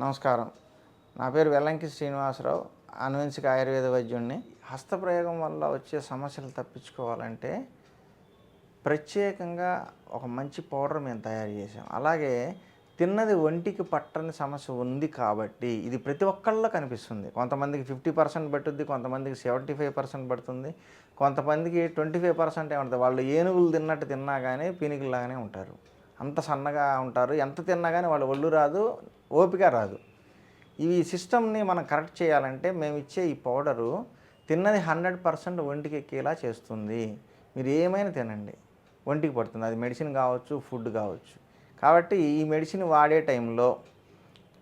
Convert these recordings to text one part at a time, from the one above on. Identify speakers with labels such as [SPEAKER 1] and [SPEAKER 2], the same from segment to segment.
[SPEAKER 1] నమస్కారం. నా పేరు వెల్లంకి శ్రీనివాసరావు. అనువంశిక ఆయుర్వేద వైద్యుడిని హస్తప్రయోగం వల్ల వచ్చే సమస్యలు తప్పించుకోవాలంటే ప్రత్యేకంగా ఒక మంచి పౌడర్ మేము తయారు చేసాం అలాగే తిన్నది ఒంటికి పట్టని సమస్య ఉంది కాబట్టి ఇది ప్రతి ఒక్కళ్ళలో కనిపిస్తుంది. కొంతమందికి ఫిఫ్టీ పర్సెంట్ పట్టుద్ది కొంతమందికి సెవెంటీ ఫైవ్ పర్సెంట్ పడుతుంది కొంతమందికి ట్వంటీ ఫైవ్ పర్సెంట్ ఏమంటుంది వాళ్ళు ఏనుగులు తిన్నట్టు తిన్నా కానీ పీనికల్లాగానే ఉంటారు. అంత సన్నగా ఉంటారు. ఎంత తిన్నా కానీ వాళ్ళ ఒళ్ళు రాదు ఓపిక రాదు. ఇవి సిస్టమ్ని మనం కరెక్ట్ చేయాలంటే మేము ఇచ్చే ఈ పౌడరు తిన్నది హండ్రెడ్ పర్సెంట్ ఒంటికి ఎక్కేలా చేస్తుంది. మీరు ఏమైనా తినండి. ఒంటికి పడుతుంది. అది మెడిసిన్ కావచ్చు ఫుడ్ కావచ్చు. కాబట్టి ఈ మెడిసిన్ వాడే టైంలో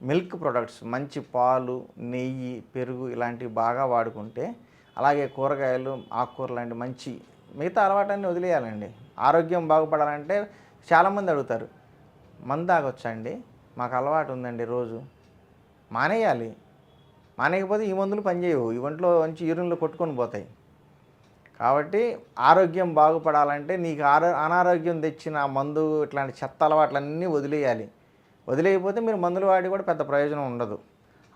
[SPEAKER 1] మిల్క్ ప్రొడక్ట్స్ మంచి పాలు నెయ్యి పెరుగు ఇలాంటివి బాగా వాడుకుంటే అలాగే కూరగాయలు ఆకుకూరలు లాంటి మంచి మిగతా అలవాటాన్ని వదిలేయాలండి. ఆరోగ్యం బాగుపడాలంటే చాలామంది అడుగుతారు మందు తాగొచ్చండి మాకు అలవాటు ఉందండి రోజు. మానేయాలి. మానేయకపోతే ఈ మందులు పనిచేయవు ఈ ఒంట్లో మంచి యూరిన్లో కొట్టుకొని పోతాయి. కాబట్టి ఆరోగ్యం బాగుపడాలంటే నీకు ఆరో అనారోగ్యం తెచ్చిన మందు ఇట్లాంటి చెత్త అలవాట్లన్నీ వదిలేయాలి. వదిలేయకపోతే మీరు మందులు వాడి కూడా పెద్ద ప్రయోజనం ఉండదు.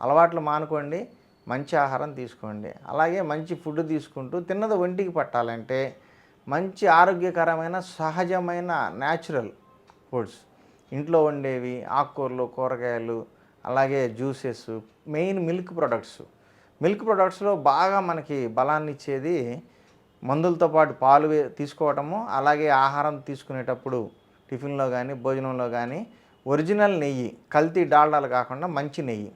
[SPEAKER 1] అలవాట్లు మానుకోండి మంచి ఆహారం తీసుకోండి. అలాగే మంచి ఫుడ్ తీసుకుంటూ తిన్నది ఒంటికి పట్టాలంటే మంచి ఆరోగ్యకరమైన సహజమైన న్యాచురల్ ఫుడ్స్ ఇంట్లో వండేవి ఆకుకూరలు కూరగాయలు అలాగే juices main milk products. Milk ప్రొడక్ట్స్లో బాగా మనకి బలాన్ని ఇచ్చేది మందులతో పాటు పాలు తీసుకోవటము అలాగే ఆహారం తీసుకునేటప్పుడు టిఫిన్లో కానీ భోజనంలో కానీ ఒరిజినల్ నెయ్యి కల్తీ డాల్డాలు కాకుండా మంచి నెయ్యి.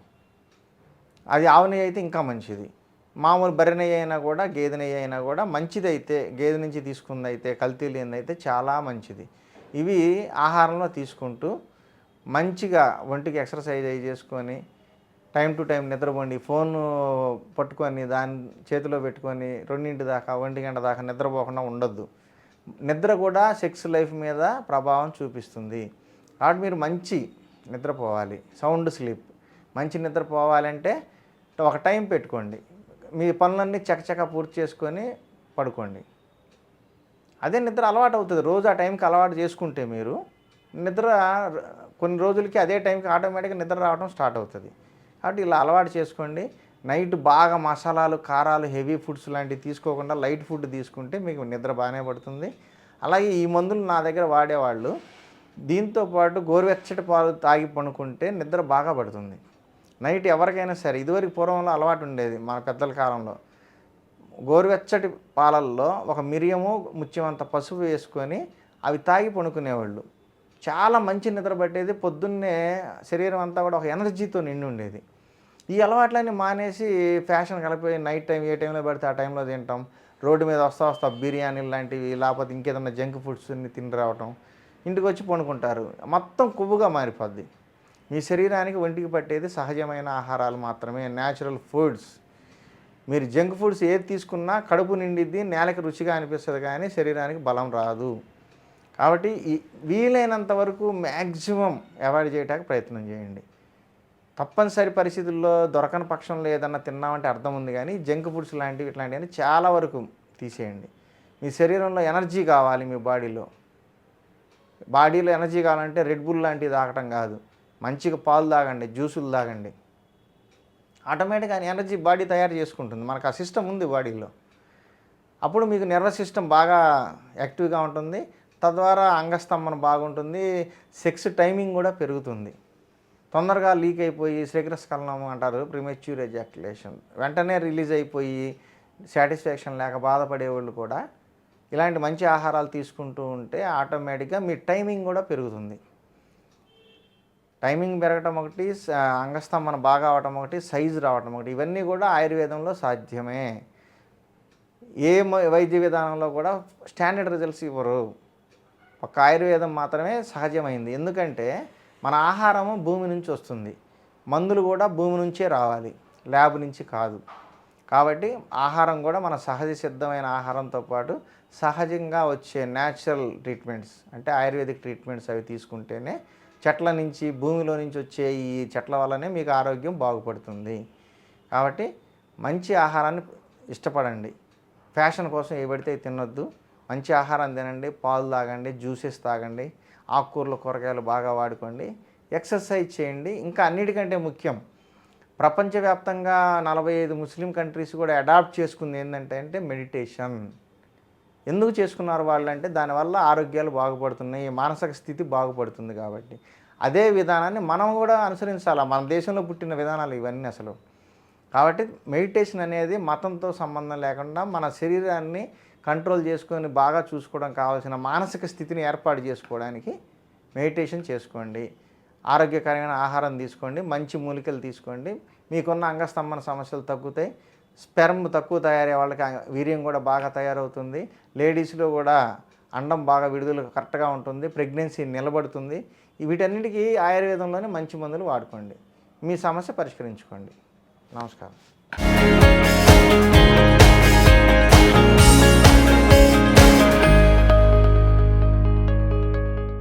[SPEAKER 1] అది ఆవు నెయ్యి అయితే ఇంకా మంచిది. మామూలు బర్రె నెయ్యి అయినా కూడా గేదె నెయ్యి అయినా కూడా మంచిది అయితే గేదె నుంచి తీసుకుంది అయితే కల్తీ లేనిదైతే చాలా మంచిది. ఇవి ఆహారంలో తీసుకుంటూ మంచిగా ఒంటికి ఎక్సర్సైజ్ అయి చేసుకొని టైం టు టైం నిద్రపోండి. ఫోన్ పట్టుకొని దాని చేతిలో పెట్టుకొని రెండింటి దాకా ఒంటి గంట దాకా నిద్రపోకుండా ఉండొద్దు. నిద్ర కూడా సెక్స్ లైఫ్ మీద ప్రభావం చూపిస్తుంది. కాబట్టి మీరు మంచి నిద్రపోవాలి. Sound sleep. మంచి నిద్ర పోవాలంటే ఒక టైం పెట్టుకోండి. మీ పనులన్నీ చకచక పూర్తి చేసుకొని పడుకోండి. అదే నిద్ర అలవాటు అవుతుంది. రోజు ఆ టైంకి అలవాటు చేసుకుంటే మీరు నిద్ర కొన్ని రోజులకి అదే టైంకి ఆటోమేటిక్గా నిద్ర రావడం స్టార్ట్ అవుతుంది. కాబట్టి ఇలా అలవాటు చేసుకోండి. నైట్ బాగా మసాలాలు కారాలు హెవీ ఫుడ్స్ లాంటివి తీసుకోకుండా లైట్ ఫుడ్ తీసుకుంటే మీకు నిద్ర బాగానే పడుతుంది. అలాగే ఈ మందులు నా దగ్గర వాడేవాళ్ళు. దీంతో పాటు గోరువెచ్చటి పాలు తాగి పనుకుంటే నిద్ర బాగా పడుతుంది. నైట్ ఎవరికైనా సరే ఇదివరకు పూర్వంలో అలవాటు ఉండేది మన పెద్దల కాలంలో. గోరువెచ్చటి పాలల్లో ఒక మిరియము ముత్యమంత పసుపు వేసుకొని అవి తాగి పనుకునేవాళ్ళు చాలా మంచి నిద్ర పట్టేది. పొద్దున్నే శరీరం అంతా కూడా ఒక ఎనర్జీతో నిండి ఉండేది. ఈ అలవాట్లన్నీ మానేసి ఫ్యాషన్ కలిపి నైట్ టైం ఏ టైంలో పడితే ఆ టైంలో తింటాం. రోడ్డు మీద వస్తా వస్తా బిర్యానీలు లాంటివి లేకపోతే ఇంకేదన్నా జంక్ ఫుడ్స్ని తిని రావటం. ఇంటికి వచ్చి పడుకుంటారు. మొత్తం కొవ్వుగా మారిపోద్ది. మీ శరీరానికి ఒంటికి పట్టేది సహజమైన ఆహారాలు మాత్రమే న్యాచురల్ ఫుడ్స్ మీరు జంక్ ఫుడ్స్ ఏది తీసుకున్నా కడుపు నిండిద్ది నేలకి రుచిగా అనిపిస్తుంది కానీ శరీరానికి బలం రాదు. కాబట్టి ఈ వీలైనంత వరకు మ్యాక్సిమం అవాయిడ్ చేయడానికి ప్రయత్నం చేయండి. తప్పనిసరి పరిస్థితుల్లో దొరకని పక్షంలో ఏదన్నా తిన్నామంటే అర్థం ఉంది కానీ జంక్ ఫుడ్స్ లాంటివి ఇట్లాంటివన్నీ చాలా వరకు తీసేయండి. మీ శరీరంలో ఎనర్జీ కావాలి మీ బాడీలో. బాడీలో ఎనర్జీ కావాలంటే రెడ్ బుల్ లాంటివి తాగటం కాదు. మంచిగా పాలు తాగండి జ్యూసులు తాగండి. ఆటోమేటిక్గా ఎనర్జీ బాడీ తయారు చేసుకుంటుంది. మనకు ఆ సిస్టమ్ ఉంది బాడీలో. అప్పుడు మీకు నర్వస్ సిస్టమ్ బాగా యాక్టివ్గా ఉంటుంది. తద్వారా అంగస్తంభన బాగుంటుంది. సెక్స్ టైమింగ్ కూడా పెరుగుతుంది. తొందరగా లీక్ అయిపోయి శీఘ్రస్ఖలనం అంటారు. ప్రిమెచ్యూర్ ఎజాక్యులేషన్ వెంటనే రిలీజ్ అయిపోయి సాటిస్ఫాక్షన్ లేక బాధపడేవాళ్ళు కూడా ఇలాంటి మంచి ఆహారాలు తీసుకుంటూ ఉంటే ఆటోమేటిక్గా మీ టైమింగ్ కూడా పెరుగుతుంది. టైమింగ్ పెరగటం ఒకటి అంగస్తంభన బాగా అవటం ఒకటి సైజు రావటం ఒకటి. ఇవన్నీ కూడా ఆయుర్వేదంలో సాధ్యమే. ఏ వైద్య విధానంలో కూడా స్టాండర్డ్ రిజల్ట్స్ ఇవ్వరు. ఒక ఆయుర్వేదం మాత్రమే సహజమైంది. ఎందుకంటే మన ఆహారము భూమి నుంచి వస్తుంది. మందులు కూడా భూమి నుంచే రావాలి. ల్యాబ్ నుంచి కాదు. కాబట్టి ఆహారం కూడా మన సహజ సిద్ధమైన ఆహారంతో పాటు సహజంగా వచ్చే న్యాచురల్ ట్రీట్మెంట్స్ అంటే ఆయుర్వేదిక్ ట్రీట్మెంట్స్ అవి తీసుకుంటేనే చెట్ల నుంచి భూమిలో నుంచి వచ్చే ఈ చెట్ల వల్లనే మీకు ఆరోగ్యం బాగుపడుతుంది. కాబట్టి మంచి ఆహారాన్ని ఇష్టపడండి. ఫ్యాషన్ కోసం ఏ పడితే తినొద్దు. మంచి ఆహారం తినండి పాలు తాగండి జ్యూసెస్ తాగండి ఆకుకూరలు కూరగాయలు బాగా వాడుకోండి ఎక్సర్సైజ్ చేయండి. ఇంకా అన్నిటికంటే ముఖ్యం ప్రపంచవ్యాప్తంగా నలభై ఐదు ముస్లిం కంట్రీస్ కూడా అడాప్ట్ చేసుకుంది ఏంటంటే అంటే మెడిటేషన్. ఎందుకు చేసుకున్నారు వాళ్ళు అంటే దానివల్ల ఆరోగ్యాలు బాగుపడుతున్నాయి మానసిక స్థితి బాగుపడుతుంది కాబట్టి. అదే విధానాన్ని మనం కూడా అనుసరించాలి? మన దేశంలో పుట్టిన విధానాలు ఇవన్నీ అసలు. కాబట్టి మెడిటేషన్ అనేది మతంతో సంబంధం లేకుండా మన శరీరాన్ని కంట్రోల్ చేసుకొని బాగా చూసుకోవడం కావాల్సిన మానసిక స్థితిని ఏర్పాటు చేసుకోవడానికి మెడిటేషన్ చేసుకోండి. ఆరోగ్యకరమైన ఆహారం తీసుకోండి మంచి మూలికలు తీసుకోండి. మీకున్న అంగస్తంభన సమస్యలు తగ్గుతాయి. స్పెర్మ్ తక్కువ తయారయ్యే వాళ్ళకి వీర్యం కూడా బాగా తయారవుతుంది. లేడీస్లో కూడా అండం బాగా విడుదల కరెక్ట్గా ఉంటుంది. ప్రెగ్నెన్సీ నిలబడుతుంది. వీటన్నిటికీ ఆయుర్వేదంలోనే మంచి మందులు వాడుకోండి. మీ సమస్య పరిష్కరించుకోండి. నమస్కారం.